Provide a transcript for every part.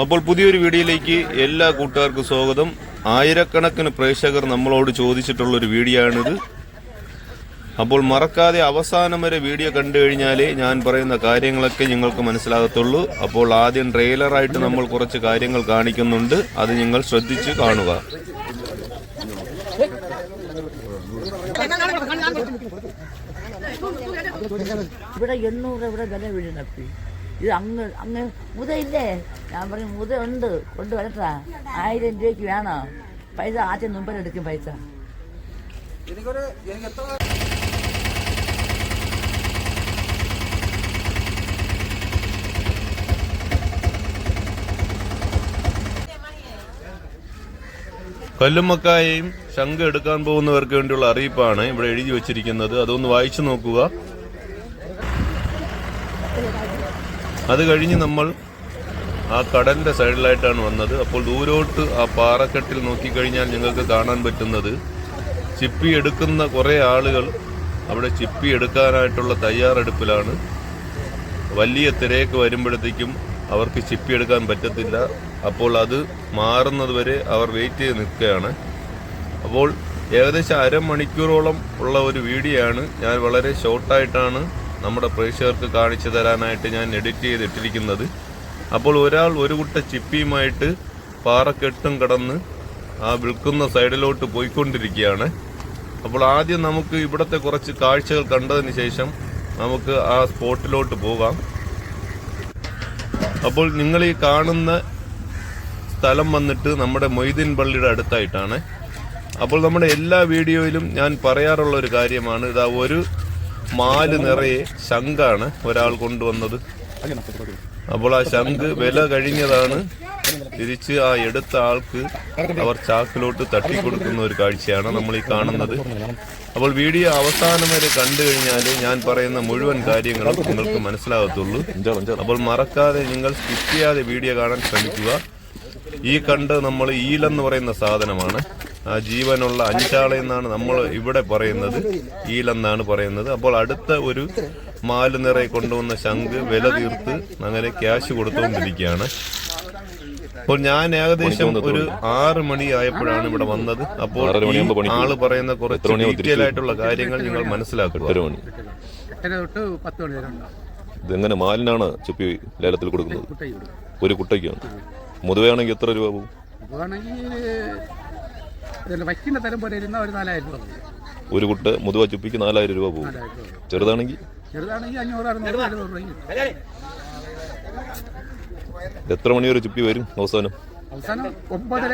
അപ്പോൾ പുതിയൊരു വീഡിയോയിലേക്ക് എല്ലാ കൂട്ടുകാർക്കും സ്വാഗതം. ആയിരക്കണക്കിന് പ്രേക്ഷകർ നമ്മളോട് ചോദിച്ചിട്ടുള്ള ഒരു വീഡിയോ ആണിത് അപ്പോൾ മറക്കാതെ അവസാനം വരെ വീഡിയോ കണ്ടു കഴിഞ്ഞാലേ ഞാൻ പറയുന്ന കാര്യങ്ങളൊക്കെ നിങ്ങൾക്ക് മനസ്സിലാകത്തുള്ളൂ. അപ്പോൾ ആദ്യം ട്രെയിലറായിട്ട് നമ്മൾ കുറച്ച് കാര്യങ്ങൾ കാണിക്കുന്നുണ്ട്. അത് നിങ്ങൾ ശ്രദ്ധിച്ച് കാണുക. ഇവിടെ എണ്ണൂറ് ഇവിടെ വില വീഴുന്നപ്പി. ഇത് അങ്ങ് അങ്ങ് മുതയില്ലേ? ഞാൻ പറഞ്ഞു മുത ഉണ്ട് കൊണ്ട് വരട്ടാ. ആയിരം രൂപയ്ക്ക് വേണോ? പൈസ ആദ്യം മുമ്പിലെടുക്കും പൈസ. കല്ലുമ്മക്കായയും ശംഖ് എടുക്കാൻ പോകുന്നവർക്ക് വേണ്ടിയുള്ള അറിയിപ്പാണ് ഇവിടെ എഴുതി വച്ചിരിക്കുന്നത്. അതൊന്ന് വായിച്ചു നോക്കുക. അത് കഴിഞ്ഞ് നമ്മൾ ആ കടലിന്റെ സൈഡിലായിട്ടാണ് വന്നത്. അപ്പോൾ ദൂരോട്ട് ആ പാറക്കെട്ടിൽ നോക്കിക്കഴിഞ്ഞാൽ ഞങ്ങൾക്ക് കാണാൻ പറ്റുന്നത് ചിപ്പി എടുക്കുന്ന കുറേ ആളുകൾ അവിടെ ചിപ്പി എടുക്കാനായിട്ടുള്ള തയ്യാറെടുപ്പിലാണ്. വലിയ തിരയൊക്കെ വരുമ്പോഴത്തേക്കും അവർക്ക് ചിപ്പി എടുക്കാൻ പറ്റത്തില്ല. അപ്പോൾ അത് മാറുന്നത് വരെ അവർ വെയിറ്റ് ചെയ്ത് നിൽക്കുകയാണ്. അപ്പോൾ ഏകദേശം അരമണിക്കൂറോളം ഉള്ള ഒരു വീഡിയോ ആണ് ഞാൻ വളരെ ഷോർട്ടായിട്ടാണ് നമ്മുടെ പ്രേക്ഷകർക്ക് കാണിച്ചു തരാനായിട്ട് ഞാൻ എഡിറ്റ് ചെയ്തിട്ടിരിക്കുന്നത്. അപ്പോൾ ഒരാൾ ഒരു കുട്ട ചിപ്പിയുമായിട്ട് പാറക്കെട്ടും കടന്ന് ആ വിൽക്കുന്ന സൈഡിലോട്ട് പോയിക്കൊണ്ടിരിക്കുകയാണ്. അപ്പോൾ ആദ്യം നമുക്ക് ഇവിടുത്തെ കുറച്ച് കാഴ്ചകൾ കണ്ടതിന് ശേഷം നമുക്ക് ആ സ്പോട്ടിലോട്ട് പോകാം. അപ്പോൾ നിങ്ങൾ ഈ കാണുന്ന സ്ഥലം വന്നിട്ട് നമ്മുടെ മൊയ്തീൻ പള്ളിയുടെ അടുത്തായിട്ടാണ്. അപ്പോൾ നമ്മുടെ എല്ലാ വീഡിയോയിലും ഞാൻ പറയാറുള്ള ഒരു കാര്യമാണ്. ഇതാ ഒരു മാൽ നിറയെ ശംഖാണ് ഒരാൾ കൊണ്ടുവന്നത്. അപ്പോൾ ആ ശംഖ് വില കഴിഞ്ഞതാണ്. തിരിച്ച് ആ എടുത്ത ആൾക്ക് അവർ ചാക്കിലോട്ട് തട്ടിക്കൊടുക്കുന്ന ഒരു കാഴ്ചയാണ് നമ്മൾ ഈ കാണുന്നത്. അപ്പോൾ വീഡിയോ അവസാനം വരെ കണ്ടു കഴിഞ്ഞാൽ ഞാൻ പറയുന്ന മുഴുവൻ കാര്യങ്ങളും നിങ്ങൾക്ക് മനസ്സിലാകത്തുള്ളൂ. അപ്പോൾ മറക്കാതെ നിങ്ങൾ സ്കിപ്പ് ചെയ്യാതെ വീഡിയോ കാണാൻ ശ്രമിക്കുക. ഈ കണ്ട് നമ്മൾ ഈലെന്ന് പറയുന്ന സാധനമാണ്. ജീവനുള്ള അഞ്ചാള എന്നാണ് നമ്മൾ ഇവിടെ പറയുന്നത്. ഈലെന്നാണ് പറയുന്നത്. അപ്പോൾ അടുത്ത ഒരു മാൽ നിറയെ കൊണ്ടുവന്ന ശംഖ് വില തീർത്ത് അങ്ങനെ ക്യാഷ് കൊടുത്തുകൊണ്ടിരിക്കുകയാണ് അപ്പോൾ ഞാൻ ഏകദേശം ഒരു ആറ് മണി ആയപ്പോഴാണ് ഇവിടെ വന്നത്. അപ്പോൾ ആൾ പറയുന്ന കുറച്ച് ഡീറ്റെയിൽ ആയിട്ടുള്ള കാര്യങ്ങൾ നിങ്ങൾ മനസ്സിലാക്കുക. ഇതെങ്ങനെ മാലിനാണ് ചുപ്പി ലേലത്തിൽ കൊടുക്കുന്നത്? ഒരു കുട്ടയ്ക്കാണ്. മുതുവയാണെങ്കിൽ എത്ര രൂപ പോകും വയ്ക്കുന്ന തരം പോലെ ഇരുന്ന ഒരു നാലായിരം രൂപ ഒരു കുട്ട മുതുവ ചുപ്പിക്ക് നാലായിരം രൂപ പോകും. ചെറുതാണെങ്കിൽ ചെറുതാണെങ്കിൽ അഞ്ഞൂറ് അറുന്നൂറ് എഴുന്നൂറ് രൂപ എത്ര മണി വരെ ചുപ്പി വരും അവസാനം? അവസാനം ഒമ്പതര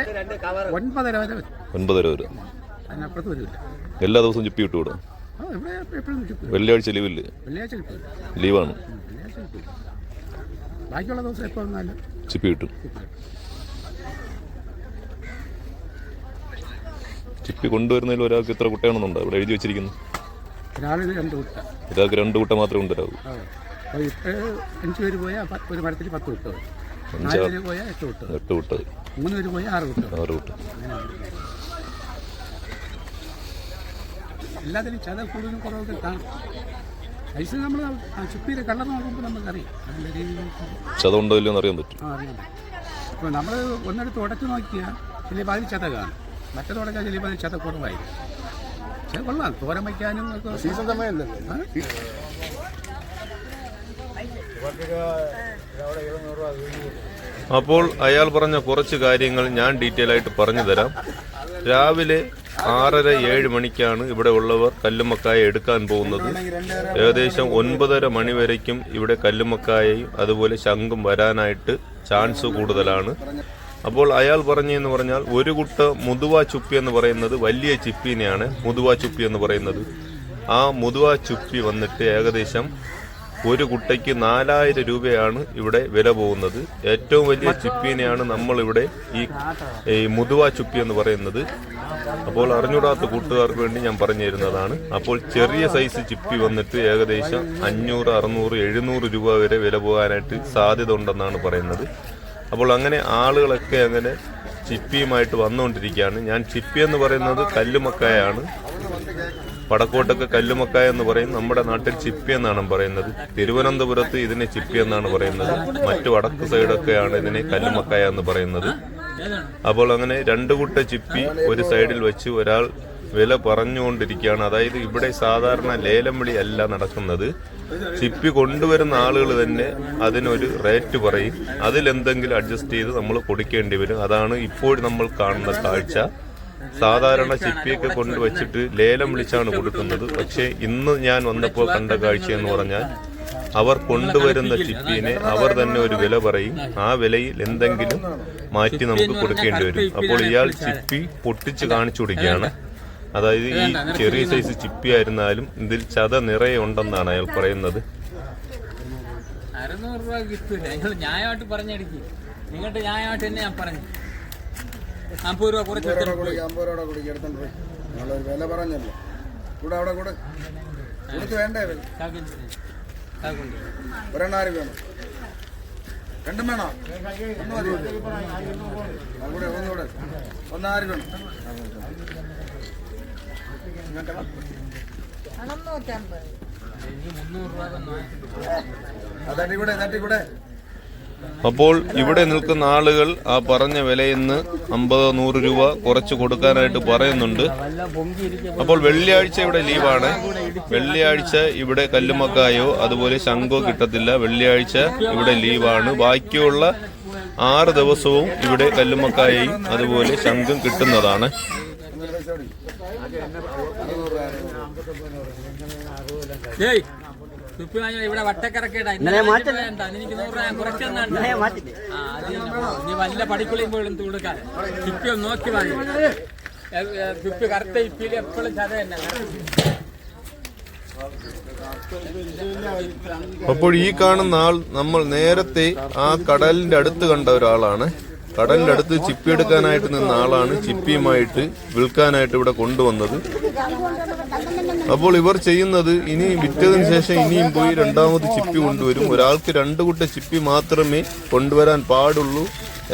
ഒൻപതര വരെ ഒൻപതര വരെ. അതിനപ്പുറത്ത് വരില്ല. എല്ലാ ദിവസവും ചുപ്പി ഇട്ടു വിടാം. ആ എപ്പോഴും കിട്ടും വെള്ളിയാഴ്ച ലീവില്ലേ? വെള്ളിയാഴ്ച ലീവാണ്. ബാക്കിയുള്ള ദിവസം എപ്പോൾ വന്നാലും ചുപ്പി കിട്ടും. ചുപ്പി കൊണ്ടുവരുന്നതിൽ ഒരാൾക്ക് ഇത്ര കുട്ടയാണെന്നുണ്ട്? ഇവിടെ എഴുതി വെച്ചിരിക്കുന്നു. രാവിലെ രണ്ട് കുട്ട. ഒരാൾക്ക് രണ്ട് കുട്ട മാത്രമേ കൊണ്ടുവരാവൂ. അപ്പോൾ ഇപ്പോൾ അഞ്ച് പേര് പോയാൽ പ- ഒരു മരത്തിൽ പത്ത് കുട്ട വരും. നാല് പേര് പോയാൽ എട്ട് കുട്ട വരും. എട്ട് കുട്ട മൂന്ന് പേര് പോയാൽ ആറ് കുട്ട വരും. ആറ് കുട്ട. എല്ലാത്തിനും ചത കൂടുതലും കുറവൊക്കെ കാണും. പൈസ നമ്മൾ ചുപ്പിയിൽ കള്ളർ നോക്കുമ്പോൾ നമുക്കറിയാം. നല്ല രീതിയിൽ ചത ഉണ്ടോ ഇല്ലയോ എന്ന് അറിയാൻ പറ്റും. ആ അറിയാം അപ്പോൾ നമ്മൾ ഒന്നെടുത്ത് ഉടച്ചു നോക്കിയാൽ ചിലപ്പോൾ അതിൽ ചത കാണും. മറ്റേത് തുടക്കാൻ ചിലപ്പോൾ അതിൽ കുറവായി കുറവായിരിക്കും. പക്ഷേ കൊള്ളാം തോരൻ വയ്ക്കാനും ഒക്കെ സീസൺ സമയമല്ലേ അപ്പോൾ അയാൾ പറഞ്ഞ കുറച്ച് കാര്യങ്ങൾ ഞാൻ ഡീറ്റെയിൽ ആയിട്ട് പറഞ്ഞു തരാം. രാവിലെ ആറര ഏഴ് മണിക്കാണ് ഇവിടെ ഉള്ളവർ കല്ലുമക്കായ എടുക്കാൻ പോകുന്നത്. ഏകദേശം ഒൻപതര മണി വരയ്ക്കും ഇവിടെ കല്ലുമക്കായയും അതുപോലെ ശംഖും വരാനായിട്ട് ചാൻസ് കൂടുതലാണ്. അപ്പോൾ അയാൾ പറഞ്ഞെന്ന് പറഞ്ഞാൽ ഒരു കുട്ട മുതുവാ ചുപ്പി എന്ന് പറയുന്നത് വലിയ ചിപ്പിനെയാണ് മുതുവാ ചുപ്പി എന്ന് പറയുന്നത്. ആ മുതുവാ ചുപ്പി വന്നിട്ട് ഏകദേശം ഒരു കുട്ടയ്ക്ക് നാലായിരം രൂപയാണ് ഇവിടെ വില പോകുന്നത്. ഏറ്റവും വലിയ ചിപ്പീനെയാണ് നമ്മൾ ഇവിടെ ഈ ഈ മുതുവ ചുപ്പി എന്ന് പറയുന്നത്. അപ്പോൾ അറിഞ്ഞൂടാത്ത കൂട്ടുകാർക്ക് വേണ്ടി ഞാൻ പറഞ്ഞു തരുന്നതാണ് അപ്പോൾ ചെറിയ സൈസ് ചിപ്പി വന്നിട്ട് ഏകദേശം അഞ്ഞൂറ് അറുന്നൂറ് എഴുന്നൂറ് രൂപ വരെ വില പോകാനായിട്ട് സാധ്യത ഉണ്ടെന്നാണ് പറയുന്നത്. അപ്പോൾ അങ്ങനെ ആളുകളൊക്കെ അങ്ങനെ ചിപ്പിയുമായിട്ട് വന്നുകൊണ്ടിരിക്കുകയാണ്. ഞാൻ ചിപ്പി എന്ന് പറയുന്നത് കല്ലുമക്കായാണ്. വടക്കോട്ടൊക്കെ കല്ലുമക്കായ എന്ന് പറയും. നമ്മുടെ നാട്ടിൽ ചിപ്പി എന്നാണ് പറയുന്നത്. തിരുവനന്തപുരത്ത് ഇതിനെ ചിപ്പി എന്നാണ് പറയുന്നത്. മറ്റു വടക്ക് സൈഡൊക്കെയാണ് ഇതിനെ കല്ലുമക്കായ എന്ന് പറയുന്നത്. അപ്പോൾ അങ്ങനെ രണ്ടു കൂട്ട ചിപ്പി ഒരു സൈഡിൽ വെച്ച് ഒരാൾ വില പറഞ്ഞുകൊണ്ടിരിക്കുകയാണ്. അതായത് ഇവിടെ സാധാരണ ലേലം വിളി അല്ല നടക്കുന്നത്. ചിപ്പി കൊണ്ടുവരുന്ന ആളുകൾ തന്നെ അതിനൊരു റേറ്റ് പറയും. അതിലെന്തെങ്കിലും അഡ്ജസ്റ്റ് ചെയ്ത് നമ്മൾ കൊടുക്കേണ്ടി വരും. അതാണ് ഇപ്പോൾ നമ്മൾ കാണുന്ന കാഴ്ച. സാധാരണ ചിപ്പിയൊക്കെ കൊണ്ടുവച്ചിട്ട് ലേലം വിളിച്ചാണ് കൊടുക്കുന്നത്. പക്ഷേ ഇന്ന് ഞാൻ വന്നപ്പോൾ കണ്ട കാഴ്ച എന്ന് പറഞ്ഞാൽ അവർ കൊണ്ടുവരുന്ന ചിപ്പിനെ അവർ തന്നെ ഒരു വില പറയും. ആ വിലയിൽ എന്തെങ്കിലും മാറ്റി നമുക്ക് കൊടുക്കേണ്ടി വരും. അപ്പോൾ ഇയാൾ ചിപ്പി പൊട്ടിച്ച് കാണിച്ചു കൊടുക്കുകയാണ്. അതായത് ഈ ചെറിയ സൈസ് ചിപ്പി ആയിരുന്നാലും ഇതിൽ ചത നിറയെ ഉണ്ടെന്നാണ് അയാൾ പറയുന്നത്. അറുന്നൂറ് രൂപ കിട്ടൂല നിങ്ങൾ ന്യായമായിട്ട് പറഞ്ഞടിക്ക്. നിങ്ങളുടെ ന്യായമായിട്ട് തന്നെ ഞാൻ പറഞ്ഞു. അമ്പത് രൂപ കുറച്ച് എടുത്തിട്ട് പോയി. അമ്പത് രൂപ കുടിക്ക് എടുത്തോണ്ട് പോയി. വില പറഞ്ഞല്ലോ. കൂടെ അവിടെ കൂടെ. കൊടുത്ത് വേണ്ടേ വേണം രണ്ടും വേണോ? ഒന്ന് മതി അവിടെ ഒന്നുകൂടെ. ഒന്നാറ് വേണം അപ്പോൾ ഇവിടെ നിൽക്കുന്ന ആളുകൾ ആ പറഞ്ഞ വിലയിൽ നിന്ന് അമ്പത് നൂറ് രൂപ കുറച്ച് കൊടുക്കാനായിട്ട് പറയുന്നുണ്ട്. അപ്പോൾ വെള്ളിയാഴ്ച ഇവിടെ ലീവാണ്. വെള്ളിയാഴ്ച ഇവിടെ കല്ലുമക്കായോ അതുപോലെ ശംഖോ കിട്ടത്തില്ല. വെള്ളിയാഴ്ച ഇവിടെ ലീവാണ്. ബാക്കിയുള്ള ആറ് ദിവസവും ഇവിടെ കല്ലുമക്കായയും അതുപോലെ ശംഖും കിട്ടുന്നതാണ്. ഇവിടെ വട്ടക്കറക്കേടാ എനിക്ക് നൂറ് രൂപ കുറച്ചെന്നാണ്ട് ആ അത് നീ വല്ല പടിക്കുളിയും പോലും കൊടുക്കാൻ ഇപ്പി ഒന്ന് നോക്കി വാങ്ങി. ഇപ്പി കറുത്ത ഇപ്പിയിൽ എപ്പോഴും ചത തന്നെ. അപ്പോൾ ഈ കാണുന്ന ആൾ നമ്മൾ നേരത്തെ ആ കടലിന്റെ അടുത്ത് കണ്ട ഒരാളാണ്. കടലിന്റെ അടുത്ത് ചിപ്പി എടുക്കാനായിട്ട് നിന്ന ആളാണ് ചിപ്പിയുമായിട്ട് വിൽക്കാനായിട്ട് ഇവിടെ കൊണ്ടുവന്നത്. അപ്പോൾ ഇവർ ചെയ്യുന്നത് ഇനി വിറ്റതിന് ശേഷം ഇനിയും പോയി രണ്ടാമത് ചിപ്പി കൊണ്ടുവരും. ഒരാൾക്ക് രണ്ട് കുട്ട ചിപ്പി മാത്രമേ കൊണ്ടുവരാൻ പാടുള്ളൂ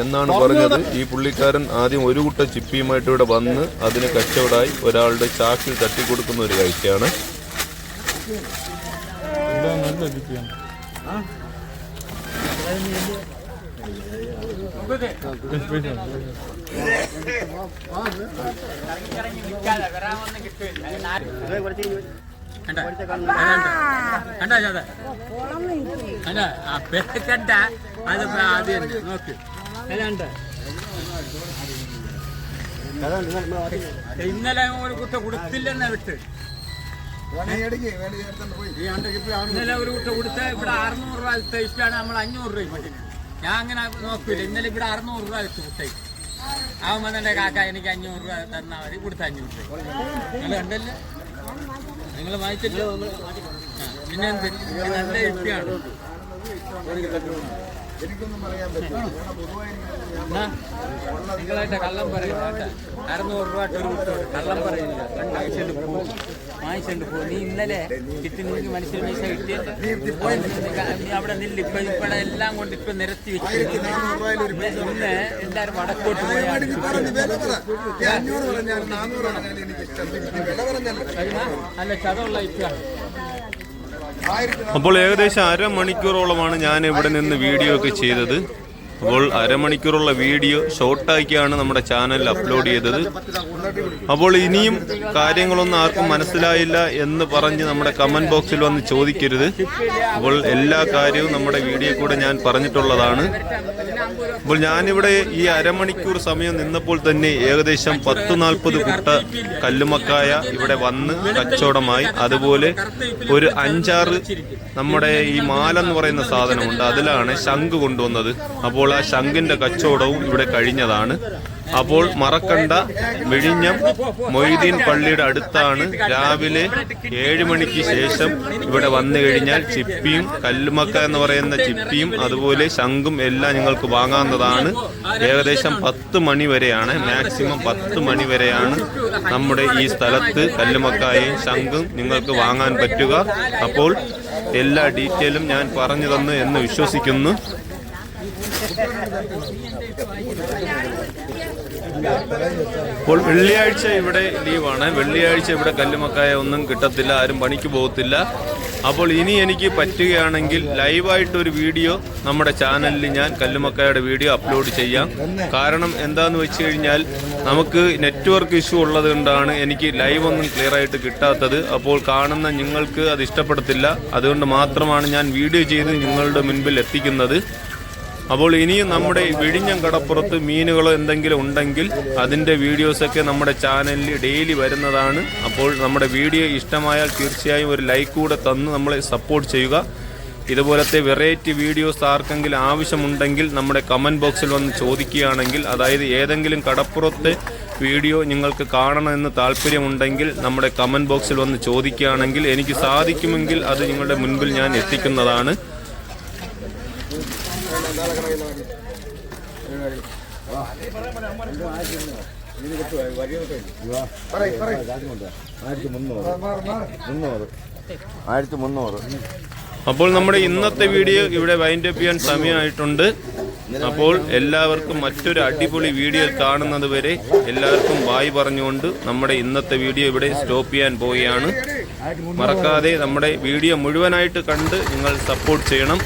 എന്നാണ് പറഞ്ഞത്. ഈ പുള്ളിക്കാരൻ ആദ്യം ഒരു കുട്ട ചിപ്പിയുമായിട്ട് ഇവിടെ വന്ന് അതിന് കച്ചവടമായി ഒരാളുടെ ചാക്കിൽ തട്ടിക്കൊടുക്കുന്ന ഒരു കാഴ്ചയാണ്. നല്ല കണ്ട അത് അതാണ്ട് ഇന്നലെ ഒരു കുട്ട കൊടുത്തില്ലെന്ന വിട്ട് ഇന്നലെ ഒരു കുട്ട കൊടുത്ത ഇവിടെ അറുന്നൂറ് രൂപ തയ്പ്പാണ് നമ്മൾ അഞ്ഞൂറ് രൂപ. ഞാൻ അങ്ങനെ നോക്കൂല. ഇന്നലെ ഇവിടെ അറുന്നൂറ് രൂപ വെച്ച് കുട്ടൈ അവൻ തന്നെ കാക്ക എനിക്ക് അഞ്ഞൂറ് രൂപ തന്നാൽ മതി. കൊടുത്ത അഞ്ഞൂറ് രൂപ. നിങ്ങൾ കണ്ടല്ലേ? നിങ്ങൾ വായിച്ചിട്ട് പിന്നെ നല്ല ഇത് നല്ല ഇപ്പിയാണ് എന്നാ? നിങ്ങളായിട്ട് കള്ളം പറയുന്നത് കേട്ടോ. അറുന്നൂറ് രൂപ കള്ളം പറയില്ല വാങ്ങിച്ചിട്ട് പോകും വാങ്ങിച്ചിട്ട് പോകും നീ ഇന്നലെ കിട്ടി നിനക്ക് മനുഷ്യർ പൈസ കിട്ടിയല്ലേ നീ അവിടെ നില്ല്. ഇപ്പൊ ഇപ്പഴ എല്ലാം കൊണ്ട് ഇപ്പൊ നിരത്തി വെച്ചിട്ട് ഇന്ന് എല്ലാരും വടക്കോട്ട് പറഞ്ഞല്ലോ? അല്ല ചതമുള്ള ഇപ്പാണ് അപ്പോൾ ഏകദേശം അരമണിക്കൂറോളമാണ് ഞാൻ ഇവിടെ നിന്ന് വീഡിയോ ഒക്കെ ചെയ്തത്. അപ്പോൾ അരമണിക്കൂറുള്ള വീഡിയോ ഷോർട്ടാക്കിയാണ് നമ്മുടെ ചാനലിൽ അപ്ലോഡ് ചെയ്തത്. അപ്പോൾ ഇനിയും കാര്യങ്ങളൊന്നും ആർക്കും മനസ്സിലായില്ല എന്ന് പറഞ്ഞ് നമ്മുടെ കമന്റ് ബോക്സിൽ വന്ന് ചോദിക്കരുത്. അപ്പോൾ എല്ലാ കാര്യവും നമ്മുടെ വീഡിയോ കൂടെ ഞാൻ പറഞ്ഞിട്ടുള്ളതാണ്. അപ്പോൾ ഞാനിവിടെ ഈ അരമണിക്കൂർ സമയം നിന്നപ്പോൾ തന്നെ ഏകദേശം പത്ത് നാൽപ്പത് കുട്ട കല്ലുമക്കായ ഇവിടെ വന്ന് കച്ചവടമായി. അതുപോലെ ഒരു അഞ്ചാറ് നമ്മുടെ ഈ മാല എന്ന് പറയുന്ന സാധനമുണ്ട്. അതിലാണ് ശംഖ് കൊണ്ടുവന്നത്. അപ്പോൾ ആ ശംഖിന്റെ കച്ചവടവും ഇവിടെ കഴിഞ്ഞതാണ്. അപ്പോൾ മറക്കണ്ട വിഴിഞ്ഞം മൊയ്തീൻ പള്ളിയുടെ അടുത്താണ് രാവിലെ ഏഴ് മണിക്ക് ശേഷം ഇവിടെ വന്നു കഴിഞ്ഞാൽ ചിപ്പിയും കല്ലുമക്ക എന്ന് പറയുന്ന ചിപ്പിയും അതുപോലെ ശംഖും എല്ലാം നിങ്ങൾക്ക് വാങ്ങാവുന്നതാണ്. ഏകദേശം പത്ത് മണി വരെയാണ് മാക്സിമം പത്ത് മണി വരെയാണ് നമ്മുടെ ഈ സ്ഥലത്ത് കല്ലുമക്കായും ശംഖും നിങ്ങൾക്ക് വാങ്ങാൻ പറ്റുക. അപ്പോൾ എല്ലാ ഡീറ്റെയിലും ഞാൻ പറഞ്ഞു തന്നു എന്ന് വിശ്വസിക്കുന്നു. അപ്പോൾ വെള്ളിയാഴ്ച ഇവിടെ ലീവാണ്. വെള്ളിയാഴ്ച ഇവിടെ കല്ലുമക്കായ ഒന്നും കിട്ടത്തില്ല ആരും പണിക്ക് പോകത്തില്ല. അപ്പോൾ ഇനി എനിക്ക് പറ്റുകയാണെങ്കിൽ ലൈവായിട്ടൊരു വീഡിയോ നമ്മുടെ ചാനലിൽ ഞാൻ കല്ലുമക്കായുടെ വീഡിയോ അപ്ലോഡ് ചെയ്യാം. കാരണം എന്താന്ന് വെച്ച് കഴിഞ്ഞാൽ നമുക്ക് നെറ്റ്വർക്ക് ഇഷ്യൂ ഉള്ളത് കൊണ്ടാണ് എനിക്ക് ലൈവ് ഒന്നും ക്ലിയർ ആയിട്ട് കിട്ടാത്തത്. അപ്പോൾ കാണുന്ന നിങ്ങൾക്ക് അത് ഇഷ്ടപ്പെടത്തില്ല. അതുകൊണ്ട് മാത്രമാണ് ഞാൻ വീഡിയോ ചെയ്ത് നിങ്ങളുടെ മുൻപിൽ എത്തിക്കുന്നത്. അപ്പോൾ ഇനിയും നമ്മുടെ വിഴിഞ്ഞം കടപ്പുറത്ത് മീനുകളോ എന്തെങ്കിലും ഉണ്ടെങ്കിൽ അതിന്റെ വീഡിയോസൊക്കെ നമ്മുടെ ചാനലിൽ ഡെയിലി വരുന്നതാണ്. അപ്പോൾ നമ്മുടെ വീഡിയോ ഇഷ്ടമായാൽ തീർച്ചയായും ഒരു ലൈക്ക് കൂടെ തന്ന് നമ്മളെ സപ്പോർട്ട് ചെയ്യുക. ഇതുപോലത്തെ വെറൈറ്റി വീഡിയോസ് ആർക്കെങ്കിലും ആവശ്യമുണ്ടെങ്കിൽ നമ്മുടെ കമന്റ് ബോക്സിൽ വന്ന് ചോദിക്കുകയാണെങ്കിൽ അതായത് ഏതെങ്കിലും കടപ്പുറത്തെ വീഡിയോ നിങ്ങൾക്ക് കാണണമെന്ന് താല്പര്യമുണ്ടെങ്കിൽ നമ്മുടെ കമന്റ് ബോക്സിൽ വന്ന് ചോദിക്കുകയാണെങ്കിൽ എനിക്ക് സാധിക്കുമെങ്കിൽ അത് നിങ്ങളുടെ മുൻപിൽ ഞാൻ എത്തിക്കുന്നതാണ്. അപ്പോൾ നമ്മുടെ ഇന്നത്തെ വീഡിയോ ഇവിടെ വൈൻഡ് അപ്പ് ചെയ്യാൻ സമയമായിട്ടുണ്ട്. അപ്പോൾ എല്ലാവർക്കും മറ്റൊരു അടിപൊളി വീഡിയോ കാണുന്നത് വരെ എല്ലാവർക്കും ബായ് പറഞ്ഞുകൊണ്ട് നമ്മുടെ ഇന്നത്തെ വീഡിയോ ഇവിടെ സ്റ്റോപ്പ് ചെയ്യാൻ പോവുകയാണ്. മറക്കാതെ നമ്മുടെ വീഡിയോ മുഴുവനായിട്ട് കണ്ട് നിങ്ങൾ സപ്പോർട്ട് ചെയ്യണം.